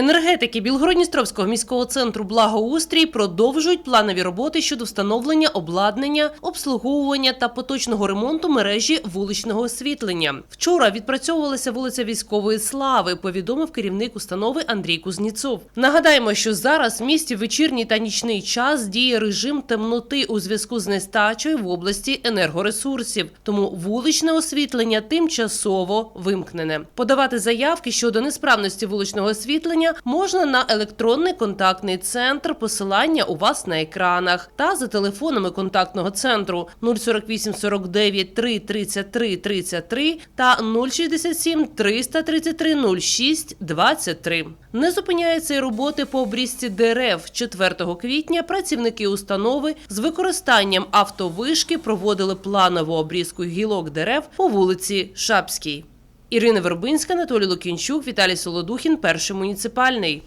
Енергетики Білгородністровського міського центру благоустрій продовжують планові роботи щодо встановлення обладнання, обслуговування та поточного ремонту мережі вуличного освітлення. Вчора відпрацьовувалася вулиця військової слави. Повідомив керівник установи Андрій Кузніцов. Нагадаємо, що зараз в місті вечірній та нічний час діє режим темноти у зв'язку з нестачею в області енергоресурсів. Тому вуличне освітлення тимчасово вимкнене. Подавати заявки щодо несправності вуличного освітлення можна на електронний контактний центр. Посилання у вас на екранах та за телефонами контактного центру 048 49 3 33 33 та 067 333 06 23. Не зупиняється й роботи по обрізці дерев. 4 квітня працівники установи з використанням автовишки проводили планову обрізку гілок дерев по вулиці Шапській. Ірина Вербинська, Анатолій Лукінчук, Віталій Солодухін, перший муніципальний.